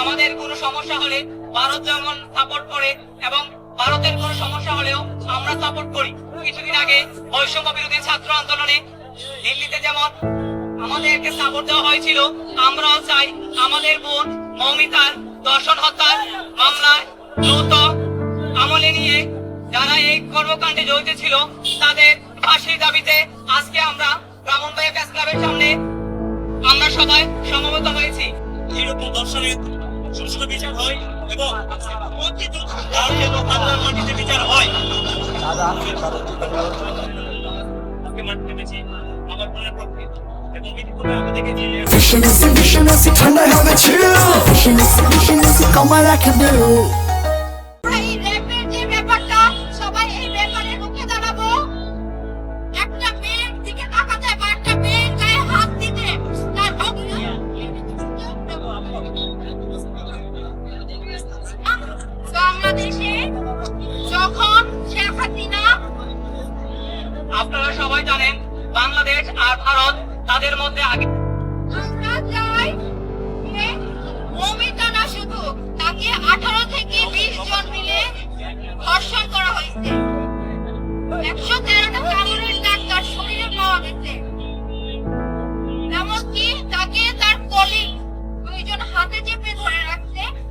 আমাদের কোনো সমস্যা হলে ভারত যেমন সাপোর্ট করে এবং ভারতের কোনো সমস্যা হলেও আমরা সাপোর্ট করি। কিছুদিন আগে বৈষম্য বিরোধী ছাত্র আন্দোলনে দিল্লিতে যেমন আমাদেরকে সাপোর্ট দেওয়া হয়েছিল। আমরাও চাই আমাদের বোন মৌমিতার দর্শন হত্যার মামলায় দ্রুত আমলে নিয়ে যারা এই কর্মকাণ্ডে জড়িত ছিল তাদের ফাঁসির দাবিতে আজকে আমরা ব্রাহ্মণবাড়িয়া প্রেস ক্লাবের সামনে আমরা সবাই সমবেত হয়েছি। দর্শনের সুষ্ঠু বিচার হয় এবং বাংলার মাটিতে বিচার হয়। আজকে মাঠে নেমেছি Vision is a vision is a can I have a chill? Vision is a vision is a come I can do. বাংলাদেশে যখন শেখ হাসিনা আপনারা সবাই জানেন বাংলাদেশ আর ভারত তাদের মধ্যে আগে আমরা চাই মমিতা না শুধু তাকে আঠারো থেকে বিশ জন মিলে ধর্ষণ করা হয়েছে। একশো